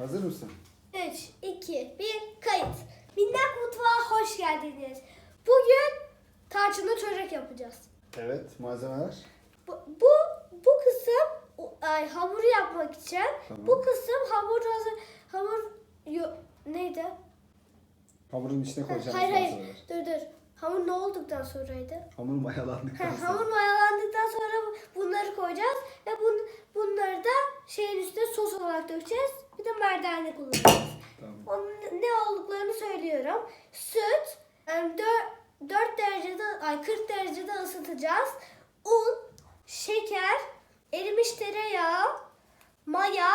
Hazır mısın? 3, 2, 1, kayıt. Minnak Mutfağa hoş geldiniz. Bugün tarçınlı çörek yapacağız. Evet. Malzemeler. Bu, bu, bu kısım ay, hamuru yapmak için. Tamam. Bu kısım hamur hazır, hamur yo, neydi? Hamurun içine koyacağımız hayır hayır malzemeler. dur dur. Hamur ne olduktan sonraydı? Hamur mayalandıktan sonra. hamur mayalandıktan sonra bu- bunları koyacağız ve bun, bunları da şeyin üstüne sos olarak dökeceğiz. Bir de merdane kullanacağız. Tamam. Onun ne olduklarını söylüyorum. Süt 4, derecede ay 40 derecede ısıtacağız. Un, şeker, erimiş tereyağı, maya,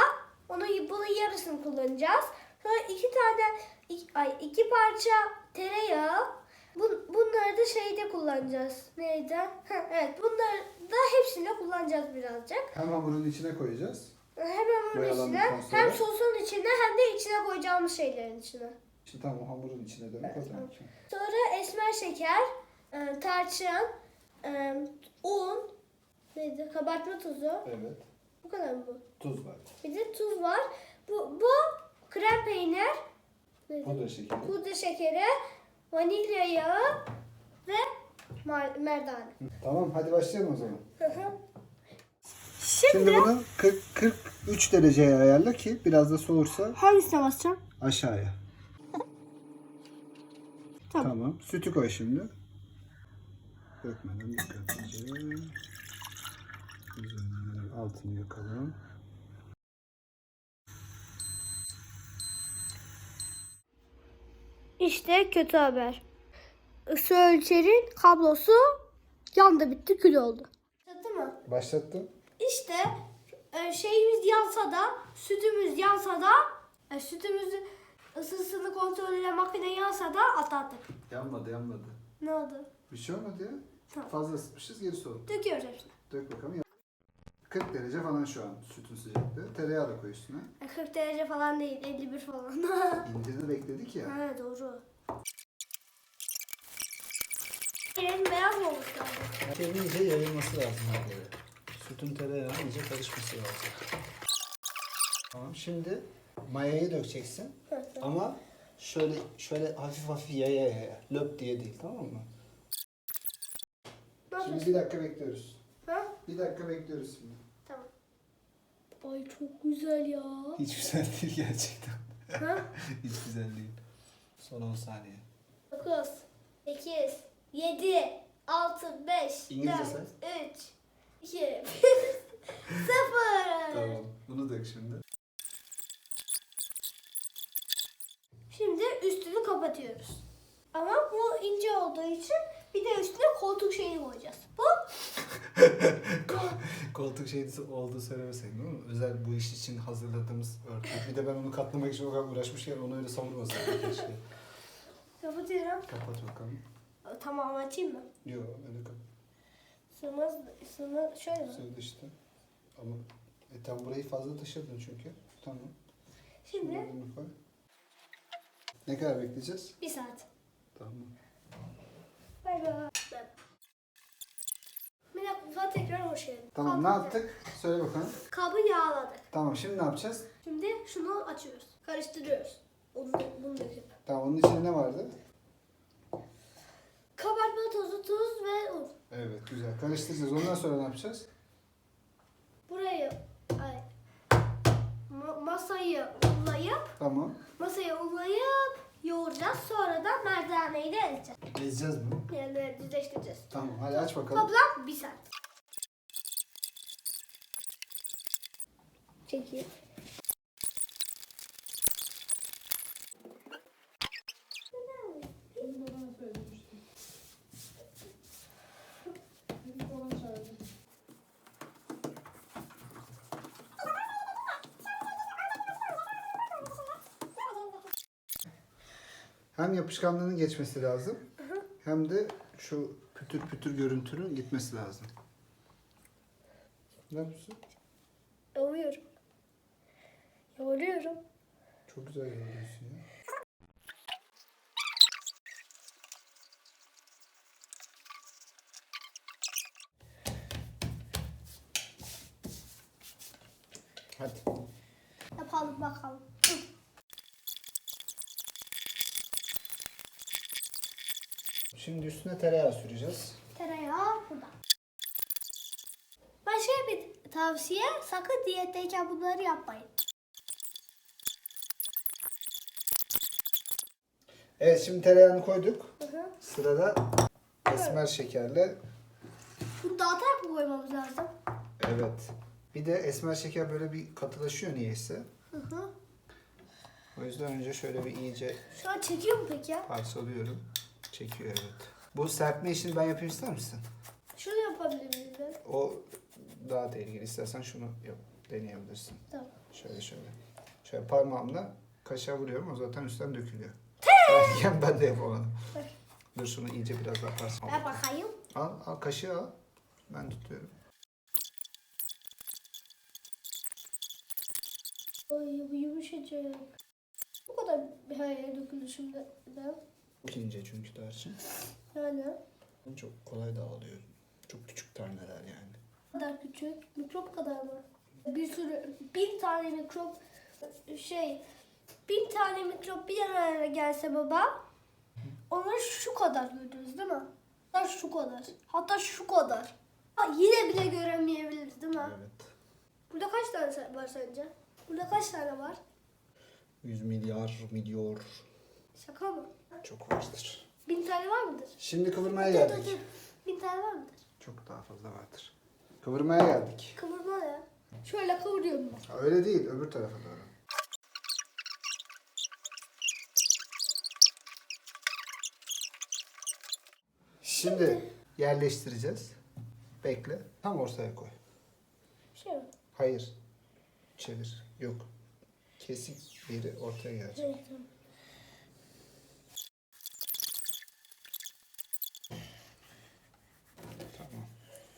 onun bunun yarısını kullanacağız. Sonra iki tane iki, ay iki parça tereyağı. Bun, bunları da şeyde kullanacağız. Neydi? Heh, evet, bunları da hepsini kullanacağız birazcık. Hem hamurun içine koyacağız. Hem onun Mayalandıktan içine, sonra? hem sosun içine hem de içine koyacağımız şeylerin içine. İşte tamam o hamurun içine dönüp o zaman. Sonra esmer şeker, e, tarçın, e, un, neydi? Kabartma tuzu. Evet. Bu kadar mı bu? Tuz var. Bir de tuz var. Bu, bu krem peynir, neydi? Pudra şekeri. pudra şekeri, vanilya yağı ve merdane. Tamam hadi başlayalım o zaman. Hı hı. Şimdi bunu 40 43 dereceye ayarla ki biraz da soğursa Hangisine basacağım? aşağıya. Tamam. Tamam. Sütü koy şimdi. Dökmeden dikkatlice. Üzerine altını yakalım. İşte kötü haber. Isı ölçerin kablosu yandı bitti kül oldu. Anladın mı? Başlattım. İşte e, şeyimiz yansa da sütümüz yansa da e, sütümüzün ısısını kontrol eden makine yansa da atlattık. Yanmadı yanmadı. Ne oldu? Bir şey olmadı ya. Tamam. Fazla ısıtmışız geri soğuk. Döküyoruz hepsini. Dök bakalım. 40 derece falan şu an sütün sıcaklığı. Tereyağı da koy üstüne. E, 40 derece falan değil 51 falan. İndirdi bekledik ya. ha doğru. Benim beyaz mı olmuş lazım? Şeyin iyice yayılması lazım her yere. Sütün tereyağı iyice karışması lazım. Tamam şimdi mayayı dökeceksin. Ama şöyle şöyle hafif hafif yaya yaya. Löp diye değil tamam mı? Ne Şimdi yapıyorsun? bir dakika bekliyoruz. Ha? Bir dakika bekliyoruz şimdi. Ay çok güzel ya. Hiç güzel değil gerçekten. ha? Hiç güzel değil. Son 10 saniye. 9, 8, 7, 6, 5, İngilizce 4, say. 3, 2, 1, 0. Tamam. Bunu dök şimdi. Şimdi üstünü kapatıyoruz. Ama bu ince olduğu için bir de üstüne koltuk şeyini koyacağız. Bu Koltuk şeyi olduğu söylemeseydin değil mi? Özel bu iş için hazırladığımız örtü. Bir de ben onu katlamak için o kadar uğraşmışken onu öyle savurmasaydım keşke. kapatıyorum. Kapat bakalım. Tamam açayım mı? Yok öyle kapat. Sığmaz, sığmaz şöyle mi? Sığdı işte. Ama e, tam burayı fazla taşırdın çünkü. Tamam. Şimdi bunu koy. Ne kadar bekleyeceğiz? bir saat. Tamam. Tekrar hoş geldin. Tamam ne yaptık? Söyle bakalım. Kabı yağladık. Tamam şimdi ne yapacağız? Şimdi şunu açıyoruz. Karıştırıyoruz. Bunu, bunu döküp. Tamam onun içinde ne vardı? Kabartma tozu, tuz ve un. Evet güzel. Karıştıracağız. Ondan sonra ne yapacağız? Burayı ay, ma- masayı unlayıp Tamam. masayı unlayıp yoğuracağız. Sonra da merdaneyi de ezeceğiz. Ezeceğiz mi? Yani düzleştireceğiz. Tamam hadi aç bakalım. Toplam bir saat. Çekeyim. Hem yapışkanlığının geçmesi lazım. Hem de şu pütür pütür görüntünün gitmesi lazım. Ne yapıyorsun? Yoğuruyorum. Çok güzel yoğuruyorsun ya. Hadi. Yapalım bakalım. Şimdi üstüne tereyağı süreceğiz. Tereyağı burada. Başka bir tavsiye sakın diyetteyken bunları yapmayın. Evet şimdi tereyağını koyduk. Hı hı. Sırada esmer şekerle Bunu dağıtarak mı koymamız lazım? evet. Bir de esmer şeker böyle bir katılaşıyor niyeyse. Hı hı. O yüzden önce şöyle bir iyice Şu an çekiyor mu peki ya? parçalıyorum. Çekiyor evet. Bu serpme işini ben yapayım ister misin? Şunu yapabilir miyiz ben? O daha tehlikeli. İstersen şunu yap, deneyebilirsin. Tamam. Şöyle şöyle. Şöyle parmağımla kaşığa vuruyorum. O zaten üstten dökülüyor. Ben, ben de yapamadım. Dur şunu iyice biraz daha parçalayalım. Ver bakayım. Al, al kaşığı al. Ben tutuyorum. Ay bu yumuşacık. Bu kadar yere döküldü şimdi. de. Çok ince çünkü tarçın. Yani. Çok kolay dağılıyor. Çok küçük taneler yani. Bu kadar küçük. Mikrop kadar mı? Bir sürü, bin tane mikrop şey, bin tane mikrop bir araya gelse baba, onları şu kadar görürüz değil mi? Hatta şu kadar. Hatta şu kadar. Ha, yine bile göremeyebiliriz değil mi? Evet. Burada kaç tane var sence? Burada kaç tane var? 100 milyar, milyar Şaka mı? çok vardır. Bin tane var mıdır? Şimdi kıvırmaya Dur, dur, geldik. dur. Bin tane var mıdır? Çok daha fazla vardır. Kıvırmaya geldik. Kıvırma ya. Şöyle kıvırıyorum ben. Ha, Öyle değil, öbür tarafa doğru. Şimdi yerleştireceğiz. Bekle. Tam ortaya koy. Şey mi? Hayır. Çevir. Yok. Kesik yeri ortaya gelecek. Şey, tamam. Tamam.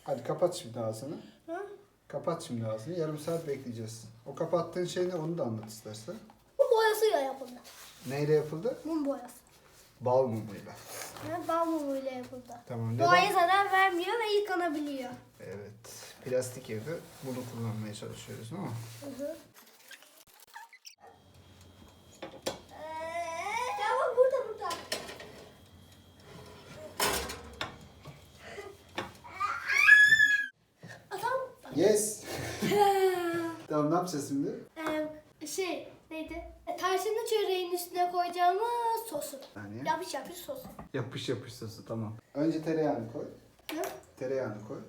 Hadi kapat şimdi ağzını. Ha? Kapat şimdi ağzını. Yarım saat bekleyeceğiz. O kapattığın şey ne onu da anlat istersen. Bu boyasıyla yapıldı. Neyle yapıldı? Mum boyası. Bal mumuyla. Bal mumuyla yapıldı. Tamam. Doğaya zarar vermiyor ve yıkanabiliyor. Evet. Plastik evde bunu kullanmaya çalışıyoruz değil mi? Hı hı. Adam Yes. tamam ne yapacağız şimdi? Eee, şey neydi? E, Tarçınlı çöreğin üstüne koyacağımız sosu. Saniye. Yapış yapış sosu. Yapış yapış sosu tamam. Önce tereyağını koy. Hı? Tereyağını koy.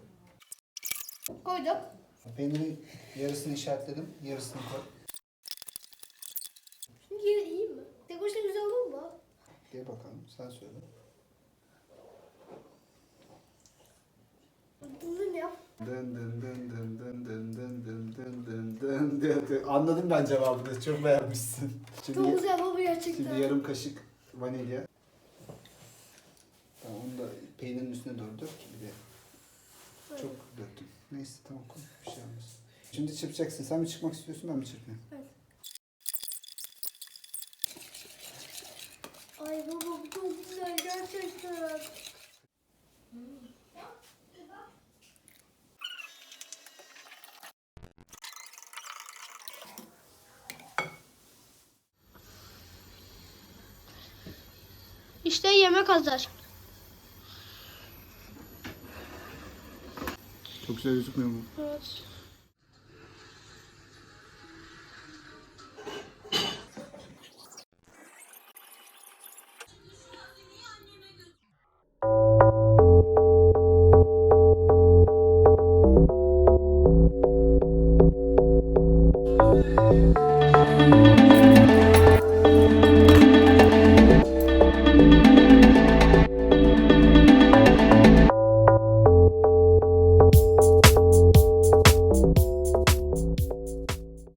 Koyduk. Peynirin yarısını işaretledim. Yarısını koy. Şimdi yine iyi mi? Tek başına güzel olur mu? Gel bakalım sen söyle. Anladım ben cevabını. Çok beğenmişsin. Çok Şimdi, güzel bu gerçekten. şimdi yarım kaşık vanilya. Tamam, onu da peynirin üstüne doğru dök ki bir de. Çok döktüm. Neyse tamam koy. Bir şey olmaz. Şimdi çırpacaksın. Sen mi çıkmak istiyorsun ben mi çırpayım? Ay baba bu çok güzel gerçekten. İşte yemek hazır. Çok güzel gözükmüyor mu? Evet.